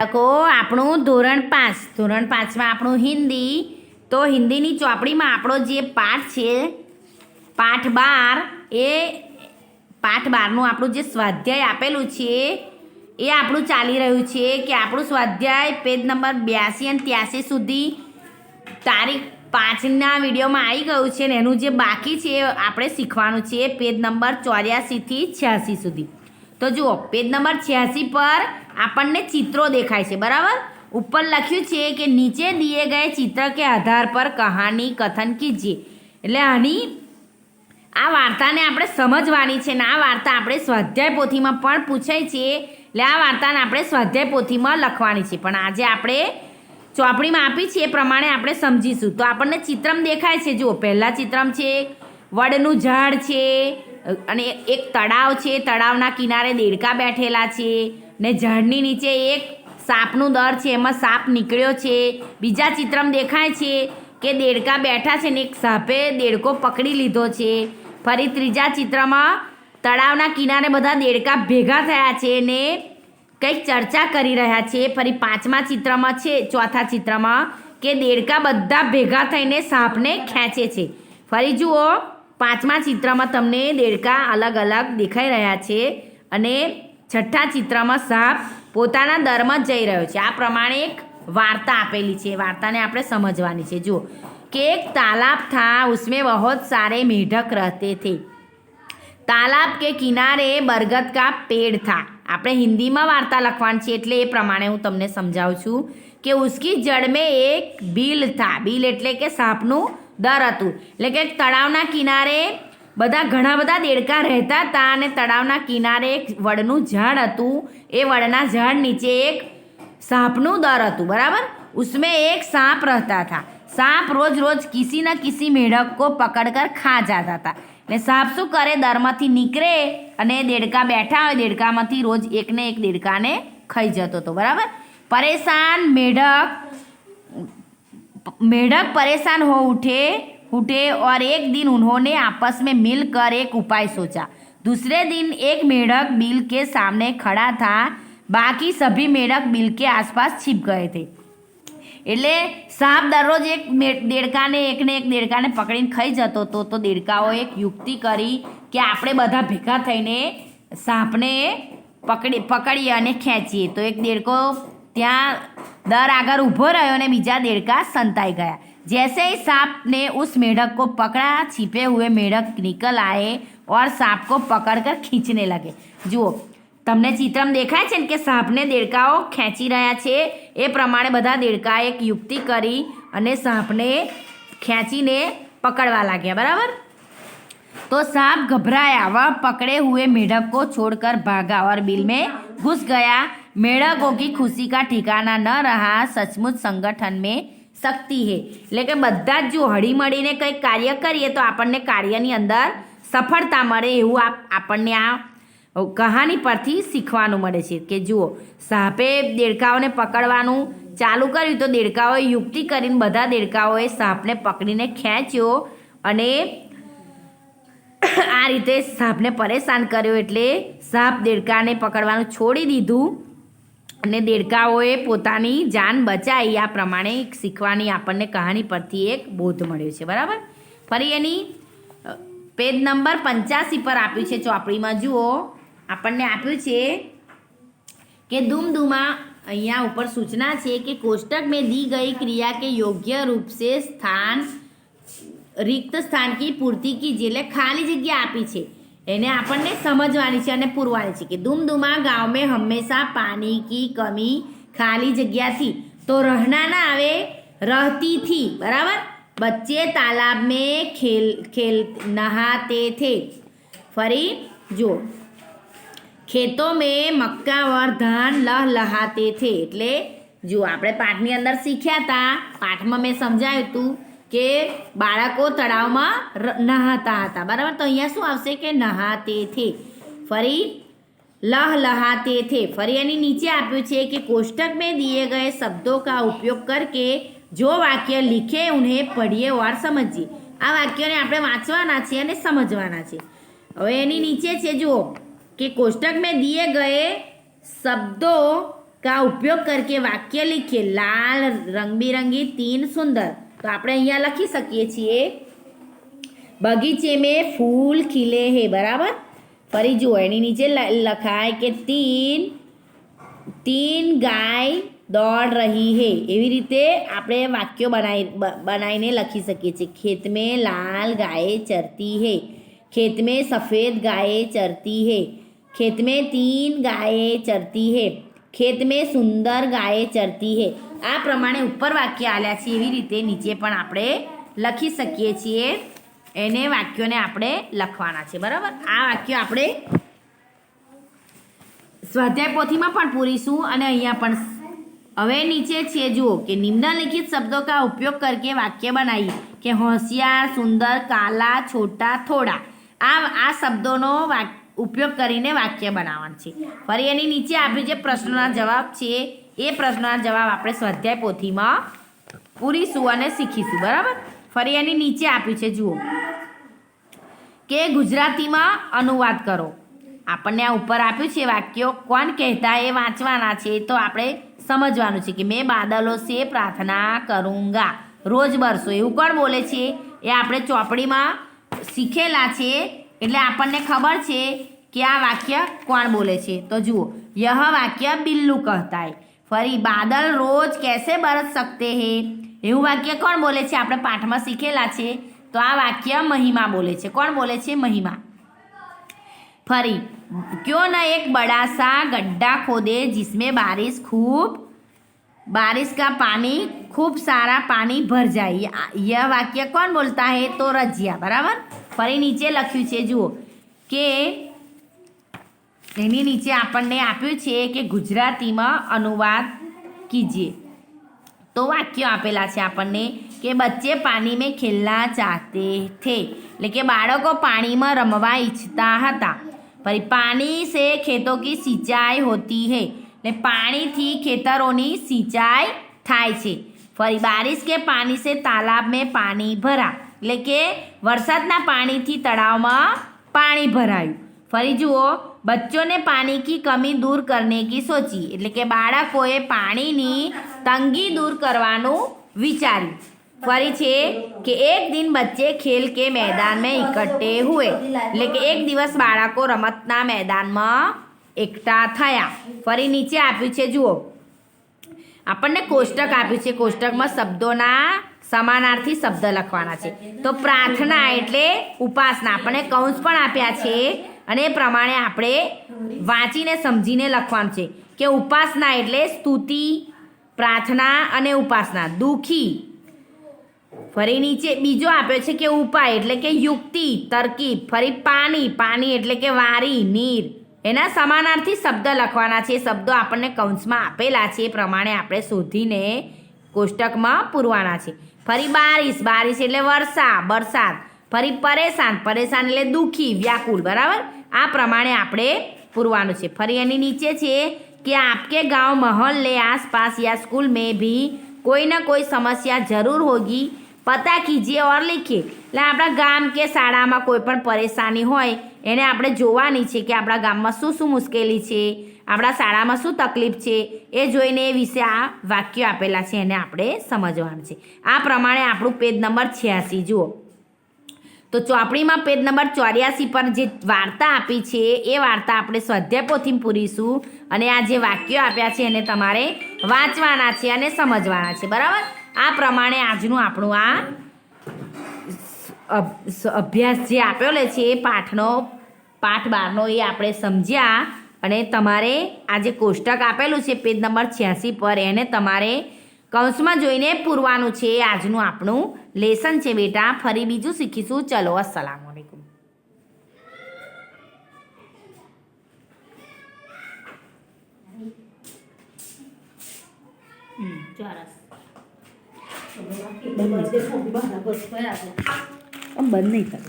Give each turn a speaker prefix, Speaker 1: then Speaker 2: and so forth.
Speaker 1: બાળકો આપણું ધોરણ પાંચ. ધોરણ પાંચમાં આપણું હિન્દી. તો હિન્દીની ચોપડીમાં આપણો જે પાઠ છે, પાઠ બાર, એ પાઠ બારનું આપણું જે સ્વાધ્યાય આપેલું છે, એ આપણું ચાલી રહ્યું છે કે આપણું સ્વાધ્યાય પેજ નંબર બ્યાસી અને ત્યાસી સુધી તારીખ પાંચના વિડીયોમાં આવી ગયું છે ને એનું જે બાકી છે એ આપણે શીખવાનું છે પેજ નંબર ચોર્યાસીથી છ્યાસી સુધી. તો જુઓ, પેજ નંબર છ્યાસી પર આપણને ચિત્રો દેખાય છે, બરાબર? ઉપર લખ્યું છે કે નીચે દીએ ગયે ચિત્ર કે આધાર પર કહાની, કથન કીજીએ એટલે આની આ વાર્તાને આપણે સમજવાની છે ને આ વાર્તા આપણે સ્વાધ્યાય પોથીમાં પણ પૂછાય છે. એટલે આ વાર્તાને આપણે સ્વાધ્યાય પોથીમાં લખવાની છે. પણ આજે આપણે ચોપડીમાં આપી છે એ પ્રમાણે આપણે સમજીશું. તો આપણને ચિત્રમ દેખાય છે. જુઓ, પહેલાં ચિત્રમ છે, વડનું ઝાડ છે અને એક તળાવ છે, તળાવના કિનારે દેડકા બેઠેલા છે ને ઝાડની નીચે એક સાપનું દર છે, એમાં સાપ નીકળ્યો છે. બીજા ચિત્રમાં દેખાય છે કે દેડકા બેઠા છે ને એક સાપે દેડકો પકડી લીધો છે. ફરી ત્રીજા ચિત્રમાં તળાવના કિનારે બધા દેડકા ભેગા થયા છે ને કંઈક ચર્ચા કરી રહ્યા છે. ફરી પાંચમા ચિત્રમાં છે, ચોથા ચિત્રમાં કે દેડકા બધા ભેગા થઈને સાપને ખેંચે છે. ફરી જુઓ. પાંચમા ચિત્રમાં તમને દેડકા અલગ અલગ દેખાઈ રહ્યા છે અને છઠ્ઠા ચિત્રમાં સાપ પોતાના દરમાં જ જઈ રહ્યો છે. આ પ્રમાણે એક વાર્તા આપેલી છે. વાર્તાને આપણે સમજવાની છે. જુઓ. કે એક તાલાબ થા, ઉસમે બહોત સારે મેઢક રહેતે થે. તાલાબ કે કિનારે બરગદ કા પેડ થા. આપણે હિન્દીમાં વાર્તા લખવાની છે એટલે એ પ્રમાણે હું તમને સમજાવું છું કે ઉસકી જડમે એક બિલ થા. બિલ એટલે કે સાપનું દર હતું. એટલે કે તળાવના કિનારે બધા ઘણા બધા દેડકા રહેતા હતા અને તળાવના કિનારે એક વડનું ઝાડ હતું. એ વડના ઝાડ નીચે એક સાપનું દર હતું. બરાબર? ઉસમે એક સાપ રહેતા હતા. સાપ રોજ રોજ કિસી ના કિસી મેઢક કો પકડકર ખા જતા હતા. એટલે સાપ શું કરે? દરમાંથી નીકળે અને દેડકા બેઠા હોય, દેડકામાંથી રોજ એકને એક દેડકાને ખાઈ જતો હતો. બરાબર? પરેશાન મેઢક मेढक परेशान हो उठे उठे और एक दिन उन्होंने आपस में मिलकर एक उपाय सोचा दूसरे दिन एक मेढक बिल के सामने खड़ा था बाकी सभी मेढक बिल के आसपास छिप गए थे એટલે સાપ દરરોજ એક મે- દેડકાને એકને એક દેડકાને પકડીને ખાઈ જતો હતો તો દેડકાઓ એક યુક્તિ કરી કે આપણે બધા ભેગા થઈને સાપને પકડી પકડીએ અને ખેંચીએ તો એક દેડકો ત્યાં દર આગળ ઊભો રહ્યો અને બીજા દેડકા સંતાઈ ગયા जैसे ही सांप ने उस मेढक को पकड़ा छिपे हुए मेढक निकल आए और सांप को पकड़कर खींचने लगे જુઓ તમને ચિત્રમ દેખાય છે ને કે સાપને દેડકાઓ ખેંચી રહ્યા છે એ પ્રમાણે બધા દેડકા એક યુક્તિ કરી અને સાપને ખેંચીને પકડવા લાગ્યા બરાબર तो सांप घबराया वह पकड़े हुए मेढक को छोड़कर भागा और बिल में घुस गया મેળાગોગી ખુશી કા ઠિકાના ન રહા, સચમુચ સંગઠન મેં શક્તિ હે. એટલે કે બધા જ જો હળીમળીને કંઈક કાર્ય કરીએ તો આપણને કાર્યની અંદર સફળતા મળે એવું આપ, આપણને આ કહાની પરથી શીખવાનું મળે છે. કે જુઓ, સાપે દેડકાઓને પકડવાનું ચાલુ કર્યું તો દેડકાઓએ યુક્તિ કરીને બધા દેડકાઓએ સાપને પકડીને ખેંચ્યો અને આ રીતે સાપને પરેશાન કર્યો એટલે સાપ દેડકાને પકડવાનું છોડી દીધું. અને દેડકાઓએ પોતાની જાન બચાવી. આ પ્રમાણે શીખવાની આપણને કહાની પરથી એક બોધ મળ્યો છે. બરાબર? ફરી એની પેજ નંબર પંચ્યાસી પર આપ્યું છે. ચોપડીમાં જુઓ, આપણને આપ્યું છે કે ધૂમધુમા અહીંયા ઉપર સૂચના છે કે કોષ્ટક મેં દી ગઈ ક્રિયા કે યોગ્ય રૂપસે સ્થાન, રિક્ત સ્થાન કી પૂર્તિ કી એટલે ખાલી જગ્યા આપી છે. એને આપણને સમજવાની છે અને પૂરવાની છે કે दुमदुमा गांव में हमेशा पानी की कमी खाली जगह थी तो रहना ना આવે रहती थी बराबर बच्चे तालाब में खेल खेल नहाते थे ફરી જો ખેતો મેં મક્કા और धान लह लहाते थे એટલે જો આપણે પાઠની અંદર શીખ્યા હતા પાઠમાં મેં સમજાવ્યું હતું કે બાળકો તળાવમાં નહાતા હતા. બરાબર? તો અહીંયા શું આવશે કે નહાતે થે. ફરી લહ લહાતે થે. ફરી એની નીચે આપ્યું છે કે કોષ્ટક મેં દીએ ગયે શબ્દો કા ઉપયોગ કરકે જો વાક્ય લીખે ઉને પઢીએ વાર સમજીએ. આ વાક્યોને આપણે વાંચવાના છે અને સમજવાના છે હવે એની નીચે છે, જુઓ, કે કોષ્ટક મેં દીએ ગયે શબ્દો કા ઉપયોગ करके वाक्य लिखिए लाल रंग बिरंगी तीन सुंदर તો આપણે અહીંયા લખી શકીએ છીએ બગીચે મેં ફૂલ ખીલે હે બરાબર ફરી જુઓ એની નીચે લ- લખાય કે તીન તીન ગાય દોડ રહી હે એવી રીતે આપણે વાક્યો બનાવી બ- બનાવીને લખી શકીએ છીએ ખેત મેં લાલ ગાય ચરતી હે ખેત મેં સફેદ ગાય ચરતી હે ખેત મેં તીન ગાય ચરતી હે ખેત મેં સુંદર ગાયે ચરતી હે. આ પ્રમાણે ઉપર વાક્ય આલ્યા છે. એવી રીતે નીચે પણ આપણે લખી શકીએ છીએ. એને વાક્યોને આપણે લખવાના છે. બરાબર? આ વાક્ય આપણે સ્વાધ્યાય પોથીમાં પણ પૂરીશું અને અહીંયા પણ હવે નીચે છે જુઓ કે નિમ્નલિખિત શબ્દો કા ઉપયોગ કરકે વાક્ય બનાવીએ કે હોશિયાર, સુંદર, કાલા, છોટા, થોડા. આ આ શબ્દોનો વાક ઉપયોગ કરીને વાક્ય બનાવવાનું છે. ફરી એની નીચે આપ્યું જે પ્રશ્નોના જવાબ છે. એ પ્રશ્નોના જવાબ આપણે સ્વાધ્યાય પોથીમાં પૂરીશું અને શીખીશું, બરાબર? ફરી એની નીચે આપ્યું છે, જુઓ. કે ગુજરાતીમાં અનુવાદ કરો. આપણને આ ઉપર આપ્યું છે વાક્યો. કોણ કહેતા એ વાંચવાના છે તો આપણે સમજવાનું છે કે મેં બાદલો સે પ્રાર્થના કરુંગા. રોજ બરસો. એવું કોણ બોલે છે? એ આપણે ચોપડીમાં શીખેલા છે એટલે આપણને ખબર છે કે આ વાક્ય કોણ બોલે છે તો જુઓ યહ વાક્ય બિલ્લુ કહેતા હે ફરી બાદલ રોજ કેસે બરસ सकते હે એવું વાક્ય કોણ બોલે છે આપણે પાઠમાં શીખેલા છે તો આ વાક્ય મહિમા બોલે છે કોણ બોલે છે મહિમા ફરી क्यों न एक बड़ा सा गड्ढा खोदे जिसमें बारिश खूब बारिश का पानी खूब सारा पानी भर जाए यह- यह वाक्य कौन बोलता है तो रजिया बराबर ફરી નીચે લખ્યું છે, જુઓ. કે એની નીચે આપણને આપ્યું છે કે ગુજરાતીમાં અનુવાદ કીજીએ. તો વાક્યો આપેલા છે આપણને કે બચ્ચે પાણી મેં ખેલના ચાહતે થે. એટલે કે બાળકો પાણીમાં રમવા ઈચ્છતા હતા. ફરી પાણી સે ખેતો કી સિંચાઈ હોતી હે. એટલે પાણીથી ખેતરોની સિંચાઈ થાય છે. ફરી બારિશ કે પાણી સે તાલાબ મેં પાણી ભરા. એટલે કે વરસાદના પાણીથી તળાવમાં પાણી ભરાયું. ફરી જુઓ, બચ્ચોને પાણી કી કમી દૂર કરને કી સોચી? એટલે કે બાળકોએ પાણીની તંગી દૂર કરવાનું વિચાર્યું. ફરી છે કે એક દિન બચ્ચે ખેલ કે મેદાન મેં ઇકટ્ઠે હુએ. એટલે કે એક દિવસ બાળકો રમતના મેદાનમાં એકઠા થયા. ફરી નીચે આપ્યું છે, જુઓ. આપણને કોષ્ટક આપ્યું છે. કોષ્ટકમાં શબ્દોના સમાનાર્થી શબ્દ લખવાના છે. તો પ્રાર્થના એટલે ઉપાસના. આપણને કૌંસ પણ આપ્યા છે અને એ પ્રમાણે આપણે વાંચીને, સમજીને લખવાનું છે કે ઉપાસના એટલે સ્તુતિ, પ્રાર્થના અને ઉપાસના. દુઃખી. ફરી નીચે બીજો આપ્યો છે કે ઉપાય એટલે કે યુક્તિ, તરકીબ. ફરી પાણી પાણી એટલે કે વારી, નીર. એના સમાનાર્થી શબ્દ લખવાના છે. શબ્દો આપણને કૌંસમાં આપેલા છે. એ પ્રમાણે આપણે શોધીને કોષ્ટકમાં પૂરવાના છે. ફરી બારીશ બારીશ એટલે વરસા વરસાદ ફરી પરેશાન પરેશાન એટલે દુઃખી, વ્યાકુળ, બરાબર? આ પ્રમાણે આપણે પૂરવાનું છે. ફરી એની નીચે છે કે આપકે ગાંવ મહોલ્લે આસપાસ યા સ્કૂલ મેં ભી કોઈ ને કોઈ સમસ્યા જરૂર હોગી. પતા કીજીએ ઓર લીખીએ. એટલે આપણા ગામ કે શાળામાં કોઈ પણ પરેશાની હોય, એને આપણે જોવાની છે કે આપણા ગામમાં શું શું મુશ્કેલી છે, આપણા શાળામાં શું તકલીફ છે, એ જોઈને એ વિશે આ વાક્યો આપેલા છે, એને આપણે સમજવાનું છે. આ પ્રમાણે આપણું પેજ નંબર છ્યાસી, જુઓ. તો ચોપડીમાં પેજ નંબર ચોર્યાસી પર જે વાર્તા આપી છે, એ વાર્તા આપણે સ્વાધ્યાય પોથીમાં પૂરીશું અને આ જે વાક્યો આપ્યા છે, એને તમારે વાંચવાના છે અને સમજવાના છે. બરાબર? આ પ્રમાણે આજનું આપણું આ અભ્યાસ જે આપેલો છે, એ પાઠનો, પાઠ બારનો એ આપણે સમજ્યા અને તમારે આ જે કોષ્ટક આપેલું છે, પેજ નંબર છ્યાસી પર, એને તમારે કૌંસમાં જોઈને પૂરવાનું છે, એ આજનું આપણું લેસન છે, બેટા. ફરી બીજું શીખીશું. ચલો અસલામ વાલેકુમ ચોરસ. બંધ નહીં કરે.